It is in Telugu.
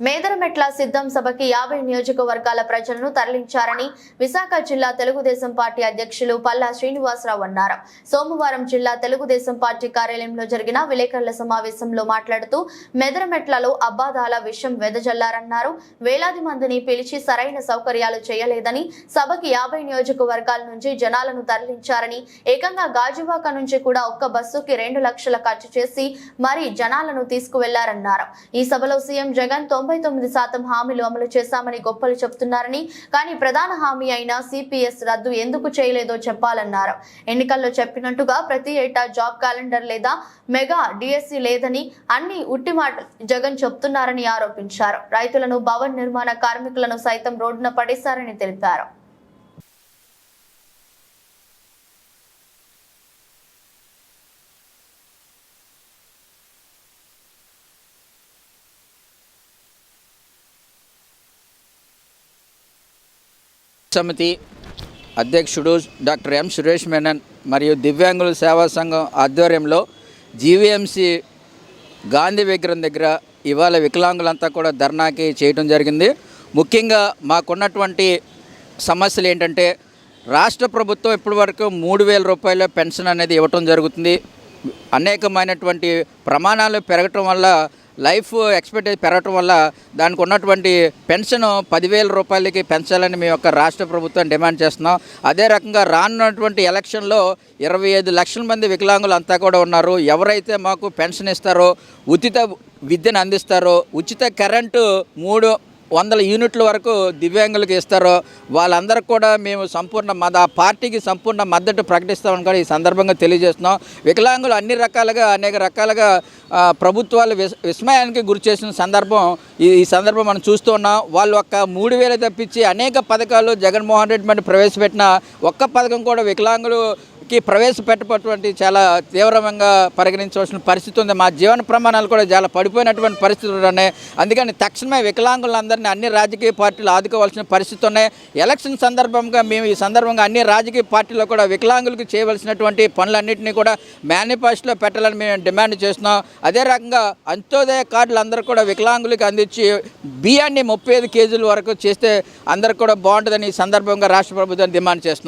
మేదరమెట్ల సిద్ధం సభకి యాభై నియోజకవర్గాల ప్రజలను తరలించారని విశాఖ జిల్లా తెలుగుదేశం పార్టీ అధ్యక్షులు పల్లా శ్రీనివాసరావు అన్నారు. సోమవారం జిల్లా తెలుగుదేశం పార్టీ కార్యాలయంలో జరిగిన విలేకరుల సమావేశంలో మాట్లాడుతూ మెదరమెట్లలో అబ్బాదాల విషయం వెదజల్లారన్నారు. వేలాది మందిని పిలిచి సరైన సౌకర్యాలు చేయలేదని సభకి యాభై నియోజకవర్గాల నుంచి జనాలను తరలించారని ఏకంగా గాజువాక నుంచి కూడా ఒక్క బస్సుకి రెండు లక్షల ఖర్చు చేసి మరీ జనాలను తీసుకువెళ్ళారన్నారు. ఈ సభలో సీఎం జగన్తో తొంభై తొమ్మిది శాతం హామీలు అమలు చేశామని గొప్పలు చెబుతున్నారని కానీ ప్రధాన హామీ అయిన సిపిఎస్ రద్దు ఎందుకు చేయలేదో చెప్పాలన్నారు. ఎన్నికల్లో చెప్పినట్టుగా ప్రతి ఏటా జాబ్ క్యాలెండర్ లేదా మెగా డిఎస్సి లేదని అన్ని ఉట్టి మాట జగన్ చెప్తున్నారని ఆరోపించారు. రైతులను భవన్ నిర్మాణ కార్మికులను సైతం రోడ్డున పడేశారని తెలిపారు. సమితి అధ్యక్షుడు డాక్టర్ ఎం సురేష్ మేనన్ మరియు దివ్యాంగుల సేవా సంఘం ఆధ్వర్యంలో జీవీఎంసీ గాంధీ విగ్రహం దగ్గర ఇవాళ వికలాంగులంతా కూడా ధర్నాకి చేయడం జరిగింది. ముఖ్యంగా మాకున్నటువంటి సమస్యలు ఏంటంటే రాష్ట్ర ప్రభుత్వం ఇప్పటివరకు మూడు వేల రూపాయల పెన్షన్ అనేది ఇవ్వటం జరుగుతుంది. అనేకమైనటువంటి ప్రమాణాలు పెరగటం వల్ల లైఫ్ ఎక్స్పెక్టేజ్ పెరగటం వల్ల దానికి ఉన్నటువంటి పెన్షన్ పదివేల రూపాయలకి పెంచాలని మేము యొక్క రాష్ట్ర ప్రభుత్వం డిమాండ్ చేస్తున్నాం. అదే రకంగా రానున్నటువంటి ఎలక్షన్లో ఇరవై ఐదు లక్షల మంది వికలాంగులు అంతా కూడా ఉన్నారు. ఎవరైతే మాకు పెన్షన్ ఇస్తారో ఉచిత విద్యను అందిస్తారో ఉచిత కరెంటు మూడు వందల యూనిట్ల వరకు దివ్యాంగులకు ఇస్తారో వాళ్ళందరికీ కూడా మేము సంపూర్ణ మద ఆ పార్టీకి సంపూర్ణ మద్దతు ప్రకటిస్తామని కూడా ఈ సందర్భంగా తెలియజేస్తున్నాం. వికలాంగులు అన్ని రకాలుగా అనేక రకాలుగా ప్రభుత్వాలు విస్ విస్మయానికి గురి చేసిన సందర్భం ఈ ఈ సందర్భం మనం చూస్తూ ఉన్నాం. వాళ్ళు ఒక్క మూడు వేలు తప్పించి అనేక పథకాలు జగన్మోహన్ రెడ్డి మరి ప్రవేశపెట్టిన ఒక్క పథకం కూడా వికలాంగులు కి ప్రవేశపెట్టబటువంటి చాలా తీవ్రంగా పరిగణించవలసిన పరిస్థితి ఉంది. మా జీవన ప్రమాణాలు కూడా చాలా పడిపోయినటువంటి పరిస్థితులు ఉన్నాయి. అందుకని తక్షణమే వికలాంగులందరినీ అన్ని రాజకీయ పార్టీలు ఆదుకోవాల్సిన పరిస్థితి ఉన్నాయి. ఎలక్షన్ సందర్భంగా మేము ఈ సందర్భంగా అన్ని రాజకీయ పార్టీలు కూడా వికలాంగులకు చేయవలసినటువంటి పనులన్నింటినీ కూడా మేనిఫెస్టోలో పెట్టాలని మేము డిమాండ్ చేస్తున్నాం. అదే రకంగా అంత్యోదయ కార్డులు అందరూ కూడా వికలాంగులకు అందించి బియ్యాన్ని ముప్పై ఐదు కేజీల వరకు చేస్తే అందరు కూడా బాగుంటుందని ఈ సందర్భంగా రాష్ట్ర ప్రభుత్వాన్ని డిమాండ్ చేస్తున్నాం.